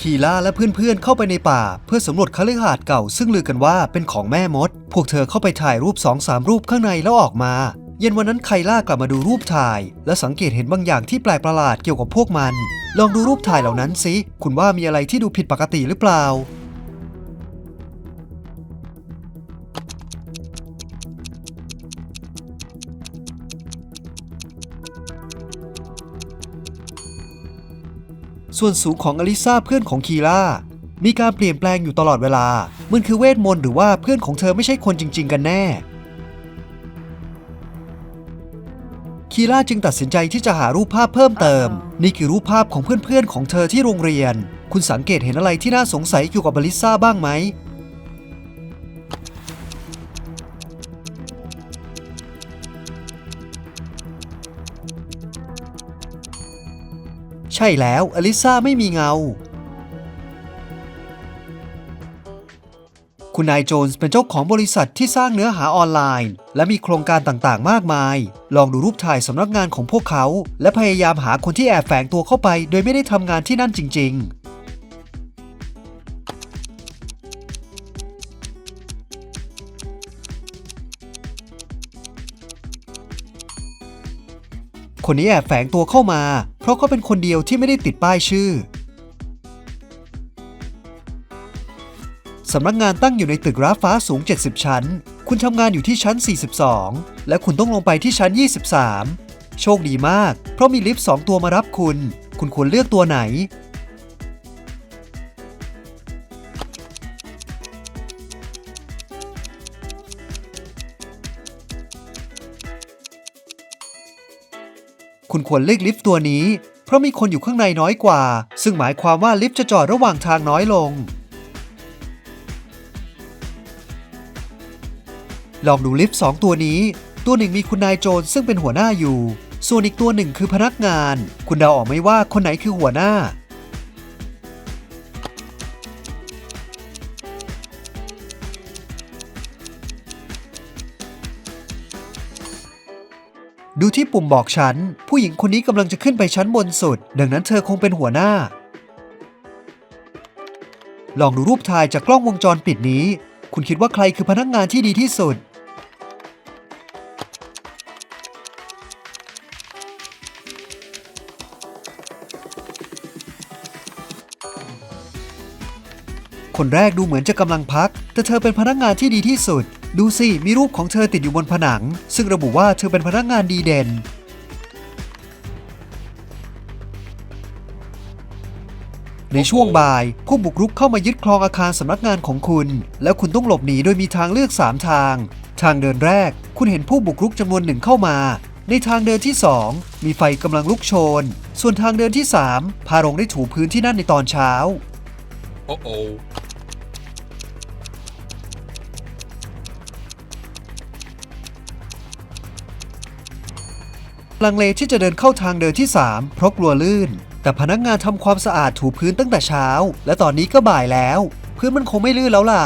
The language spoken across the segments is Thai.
คีล่าและเพื่อนๆเข้าไปในป่า เพื่อสำรวจคฤหาสน์เก่า ซึ่งลือกันว่าเป็นของแม่มด พวกเธอเข้าไปถ่ายรูปสองสามรูปข้างในแล้วออกมา เย็นวันนั้นไคล่ากลับมาดูรูปถ่าย และสังเกตเห็นบางอย่างที่แปลกประหลาดเกี่ยวกับพวกมัน ลองดูรูปถ่ายเหล่านั้นสิ คุณว่ามีอะไรที่ดูผิดปกติหรือเปล่า ส่วนสูงของอลิซาเพื่อนของคีล่ามีการเปลี่ยนแปลงอยู่ตลอดเวลา มันคือเวทมนต์หรือว่าเพื่อนของเธอไม่ใช่คนจริง ๆ กันแน่ คีล่าจึงตัดสินใจที่จะหารูปภาพเพิ่มเติม นี่คือรูปภาพของเพื่อนๆของเธอที่โรงเรียน คุณสังเกตเห็นอะไรที่น่าสงสัยเกี่ยวกับอลิซาบ้างไหม ใช่แล้ว อลิซาไม่มีเงา คุณนายโจนส์เป็นเจ้าของบริษัทที่สร้างเนื้อหาออนไลน์ และมีโครงการต่างๆ มากมาย ลองดูรูปถ่ายสำนักงานของพวกเขา และพยายามหาคนที่แอบแฝงตัวเข้าไป โดยไม่ได้ทำงานที่นั่นจริง ๆคนนี้แอบแฝงตัวเข้ามา ราะเขาเป็นคนเดียวที่ไม่ได้ติดป้ายชื่อ สำนักงานตั้งอยู่ในตึกร้าฟ้าสูง 70 ชั้น คุณทำงานอยู่ที่ชั้น 42 และคุณต้องลงไปที่ชั้น 23 โชคดีมาก เพราะมีลิฟต์สองตัวมารับคุณ คุณควรเลือกตัวไหน คุณควรเลือกลิฟต์ตัวนี้ เพราะมีคนอยู่ข้างในน้อยกว่า ซึ่งหมายความว่าลิฟต์จะจอดระหว่างทางน้อยลง ลองดูลิฟต์สองตัวนี้ ตัวหนึ่งมีคุณนายโจนซึ่งเป็นหัวหน้าอยู่ ส่วนอีกตัวหนึ่งคือพนักงาน คุณเดาออกไหมว่าคนไหนคือหัวหน้า ดูที่ปุ่มบอกฉัน ผู้หญิงคนนี้กำลังจะขึ้นไปชั้นบนสุด ดังนั้นเธอคงเป็นหัวหน้า ลองดูรูปถ่ายจากกล้องวงจรปิดนี้ คุณคิดว่าใครคือพนักงานที่ดีที่สุด คนแรกดูเหมือนจะกำลังพัก แต่เธอเป็นพนักงานที่ดีที่สุด ดูสิ มีรูปของเธอติดอยู่บนผนัง ซึ่งระบุว่าเธอเป็นพนักงานดีเด่น ในช่วงบ่าย ผู้บุกรุกเข้ามายึดครองอาคารสำนักงานของคุณ แล้วคุณต้องหลบหนีโดยมีทางเลือก 3 ทาง ทางเดินแรก คุณเห็นผู้บุกรุกจำนวนหนึ่งเข้ามาในทางเดินที่ 2 มีไฟกำลังลุกโชน ส่วนทางเดินที่ 3 พารงได้ถูพื้นที่นั่นในตอนเช้า Uh-oh. ลังเลที่จะเดินเข้าทางเดินที่ 3 เพราะกลัวลื่น แต่พนักงานทำความสะอาดถูพื้นตั้งแต่เช้า และตอนนี้ก็บ่ายแล้ว พื้นมันคงไม่ลื่นแล้วล่ะ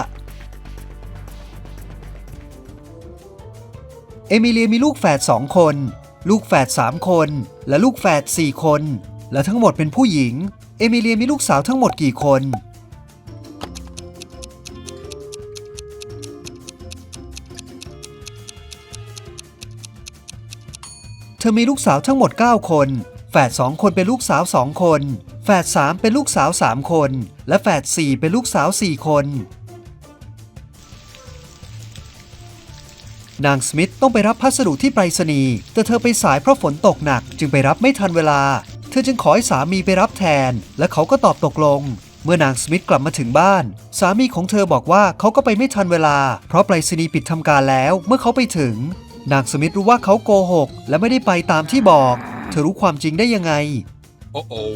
เอมิเลียมีลูกแฝดสองคน ลูกแฝดสามคน และลูกแฝดสี่คน และทั้งหมดเป็นผู้หญิง เอมิเลียมีลูกสาวทั้งหมดกี่คน เธอมีลูกสาวทั้งหมด 9 คน แฝด2คนเป็นลูกสาว2คน แฝด3เป็นลูกสาว3คน และแฝด4เป็นลูกสาว4คน นางสมิธต้องไปรับพัสดุที่ไปรษณีย์ แต่เธอไปสายเพราะฝนตกหนักจึงไปรับไม่ทันเวลา เธอจึงขอให้สามีไปรับแทน และเขาก็ตอบตกลงเมื่อนางสมิธกลับมาถึงบ้าน สามีของเธอบอกว่าเขาก็ไปไม่ทันเวลา เพราะไปรษณีย์ปิดทำการแล้วเมื่อเขาไปถึง นางสมิธรู้ว่าเขาโกหก และไม่ได้ไปตามที่บอก เธอรู้ความจริงได้ยังไง Uh-oh.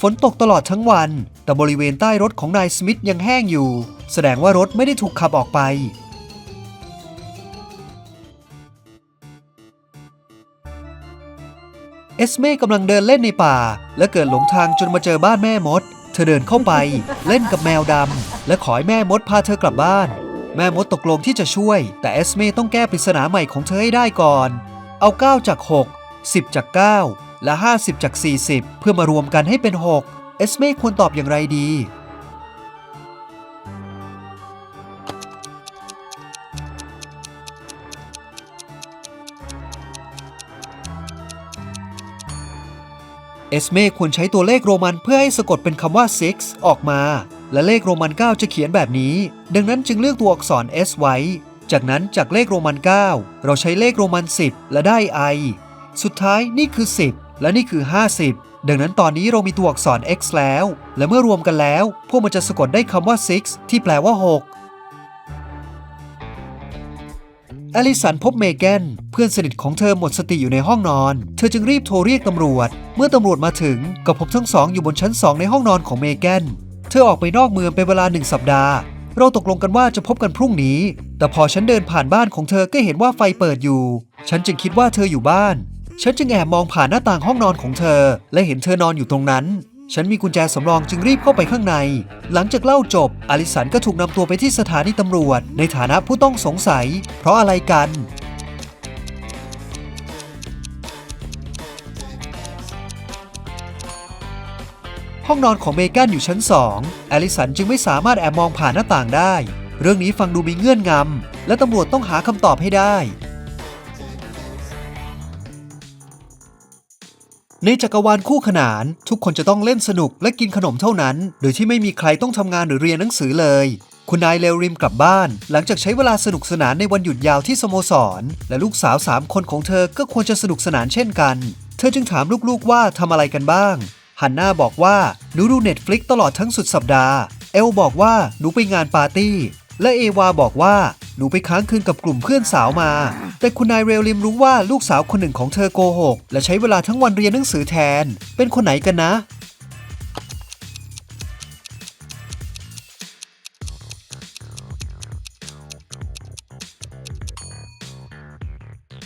ฝนตกตลอดทั้งวัน แต่บริเวณใต้รถของนายสมิธยังแห้งอยู่ แสดงว่ารถไม่ได้ถูกขับออกไป เอสเม่กำลังเดินเล่นในป่า และเกิดหลงทางจนมาเจอบ้านแม่มด เธอเดินเข้าไป เล่นกับแมวดำและขอให้แม่มดพาเธอกลับบ้าน แม่มดตกลงที่จะช่วย แต่เอสเม่ต้องแก้ปริศนาใหม่ของเธอให้ได้ก่อน เอา 9 จาก 6 10 จาก 9 และ 50 จาก 40 เพื่อมารวมกันให้เป็น 6 เอสเม่ควรตอบอย่างไรดี เอสเมควรใช้ตัวเลขโรมันเพื่อให้สะกดเป็นคำว่า six ออกมา และเลขโรมัน 9 จะเขียนแบบนี้ ดังนั้นจึงเลือกตัวอักษร s ไว้ จากนั้นจากเลขโรมัน 9 เราใช้เลขโรมัน 10 และได้ i สุดท้ายนี่คือ 10 และนี่คือ 50 ดังนั้นตอนนี้เรามีตัวอักษร x แล้ว และเมื่อรวมกันแล้ว พวกมันจะสะกดได้คำว่า six ที่แปลว่า 6 อลิสันพบเมแกนเพื่อนสนิทของเธอหมดสติอยู่ในห้องนอน เธอจึงรีบโทรเรียกตำรวจ เมื่อตำรวจมาถึงก็พบทั้งสองอยู่บนชั้นสองในห้องนอนของเมแกนเธอออกไปนอกเมืองเป็นเวลาหนึ่งสัปดาห์ เราตกลงกันว่าจะพบกันพรุ่งนี้ แต่พอฉันเดินผ่านบ้านของเธอก็เห็นว่าไฟเปิดอยู่ ฉันจึงคิดว่าเธออยู่บ้าน ฉันจึงแอบมองผ่านหน้าต่างห้องนอนของเธอ และเห็นเธอนอนอยู่ตรงนั้น ฉันมีกุญแจสำรองจึงรีบเข้าไปข้างใน หลังจากเล่าจบ อลิสันก็ถูกนำตัวไปที่สถานีตำรวจ ในฐานะผู้ต้องสงสัย เพราะอะไรกัน ห้องนอนของเมแกนอยู่ชั้น2แอลิสันจึงไม่สามารถแอบมองผ่านหน้าต่างได้ เรื่องนี้ฟังดูมีเงื่อนงำและตำรวจต้องหาคำตอบให้ได้ ในจักรวาลคู่ขนาน ทุกคนจะต้องเล่นสนุกและกินขนมเท่านั้น โดยที่ไม่มีใครต้องทำงานหรือเรียนหนังสือเลย คุณนายเลวริมกลับบ้าน หลังจากใช้เวลาสนุกสนานในวันหยุดยาวที่สโมสร และลูกสาวสามคนของเธอก็ควรจะสนุกสนานเช่นกัน เธอจึงถามลูกๆว่าทำอะไรกันบ้างฮันน่าบอกว่าหนูดูเน็ตฟลิกตลอดทั้งสุดสัปดาห์ เอลบอกว่าหนูไปงานปาร์ตี้ และเอวาบอกว่า หนูไปค้างคืนกับกลุ่มเพื่อนสาวมา แต่คุณนายเรลลิมรู้ว่าลูกสาวคนหนึ่งของเธอโกหก และใช้เวลาทั้งวันเรียนหนังสือแทน เป็นคนไหนกันนะ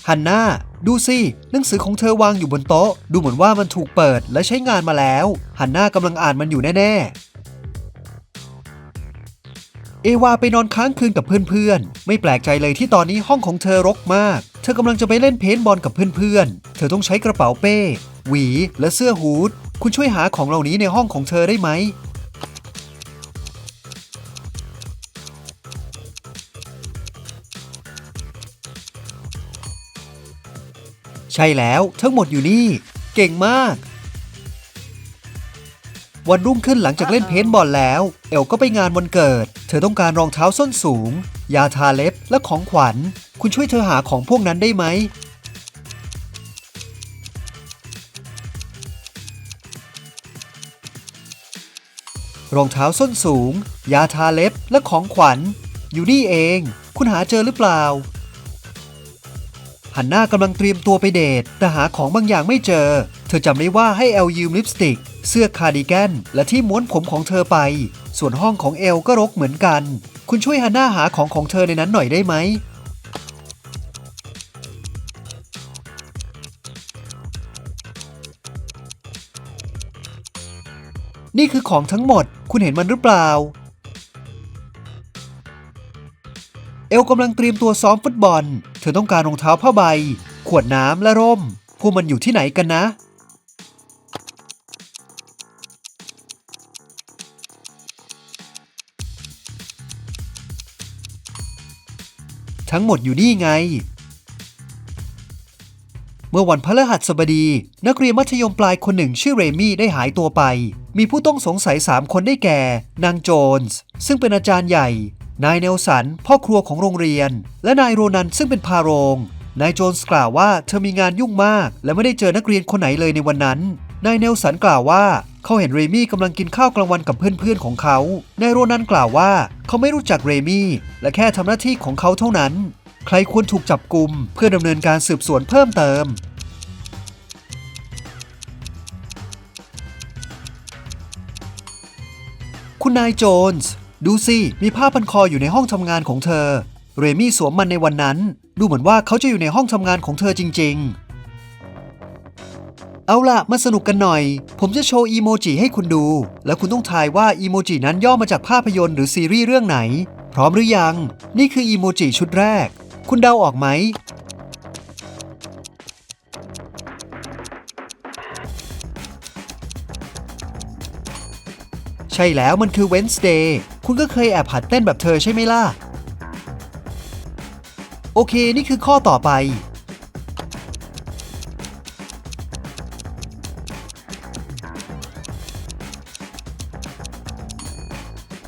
ฮันน่าดูสิ หนังสือของเธอวางอยู่บนโต๊ะ ดูเหมือนว่ามันถูกเปิดและใช้งานมาแล้ว ฮันน่ากำลังอ่านมันอยู่แน่ ๆ เอวาไปนอนค้างคืนกับเพื่อนๆ ไม่แปลกใจเลยที่ตอนนี้ห้องของเธอรกมาก เธอกำลังจะไปเล่นเพนบอลกับเพื่อนๆ เธอต้องใช้กระเป๋าเป้ หวี และเสื้อฮูด คุณช่วยหาของเหล่านี้ในห้องของเธอได้ไหม ใช่แล้วทั้งหมดอยู่นี่ เก่งมาก วันรุ่งขึ้นหลังจากเล่นเพนบอลแล้ว เอลก็ไปงานวันเกิด เธอต้องการรองเท้าส้นสูง ยาทาเล็บและของขวัญ คุณช่วยเธอหาของพวกนั้นได้ไหม รองเท้าส้นสูง ยาทาเล็บและของขวัญ อยู่นี่เอง คุณหาเจอหรือเปล่าฮันน่ากำลังเตรียมตัวไปเดทแต่หาของบางอย่างไม่เจอ เธอจำได้ว่าให้เอลยืมลิปสติก เสื้อคาร์ดิแกนและที่ม้วนผมของเธอไป ส่วนห้องของเอลก็รกเหมือนกัน คุณช่วยฮันน่าหาของของเธอในนั้นหน่อยได้ไหมนี่คือของทั้งหมด คุณเห็นมันหรือเปล่า เอลกำลังเตรียมตัวซ้อมฟุตบอล เธอต้องการรองเท้าผ้าใบ ขวดน้ำและร่ม พวกมันอยู่ที่ไหนกันนะ ทั้งหมดอยู่นี่ไง เมื่อวันพฤหัสบดี นักเรียนมัธยมปลายคนหนึ่งชื่อเรมี่ได้หายตัวไป มีผู้ต้องสงสัย 3 คนได้แก่ นางโจนส์ซึ่งเป็นอาจารย์ใหญ่ นายเนลสัน พ่อครัวของโรงเรียน และนายโรนันซึ่งเป็นพาโรงนายโจนส์กล่าวว่าเธอมีงานยุ่งมาก และไม่ได้เจอนักเรียนคนไหนเลยในวันนั้น นายเนลสันกล่าวว่า เขาเห็นเรมี่กำลังกินข้าวกลางวันกับเพื่อนๆของเขา นายโรนันกล่าวว่า เขาไม่รู้จักเรมี่ และแค่ทำหน้าที่ของเขาเท่านั้น ใครควรถูกจับกลุ่มเพื่อดำเนินการสืบสวนเพิ่มเติมคุณนายโจนส์ดูสิมีผ้าพันคออยู่ในห้องทำงานของเธอ เรมี่สวมมันในวันนั้น ดูเหมือนว่าเขาจะอยู่ในห้องทำงานของเธอจริง ๆ เอาล่ะ มาสนุกกันหน่อย ผมจะโชว์อีโมจิให้คุณดู แล้วคุณต้องทายว่าอีโมจินั้นย่อมาจากภาพยนตร์หรือซีรีส์เรื่องไหน พร้อมหรือยัง นี่คืออีโมจิชุดแรก คุณเดาออกไหม ใช่แล้วมันคือ Wednesday คุณก็เคยแอบหัดเต้นแบบเธอใช่ไหมล่ะ โอเค นี่คือข้อต่อไป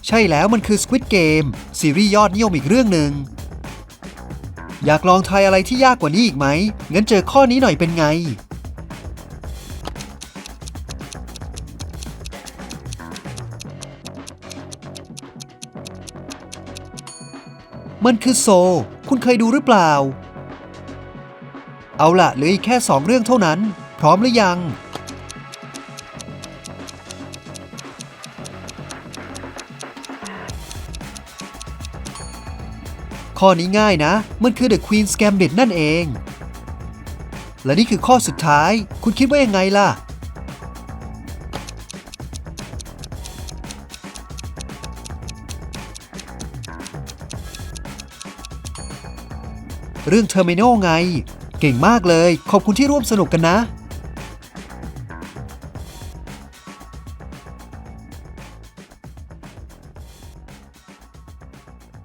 ใช่แล้วมันคือ Squid Game ซีรีส์ยอดนิยมอีกเรื่องหนึ่ง อยากลองทายอะไรที่ยากกว่านี้อีกไหม งั้นเจอข้อนี้หน่อยเป็นไง มันคือโซ คุณเคยดูหรือเปล่า เอาละเหลืออีกแค่สองเรื่องเท่านั้น พร้อมหรือยัง ข้อนี้ง่ายนะ มันคือ The Queen's Gambit นั่นเอง และนี่คือข้อสุดท้าย คุณคิดว่ายังไงล่ะ เรื่อง Terminal ไง เก่งมากเลย ขอบคุณที่ร่วมสนุกกันนะ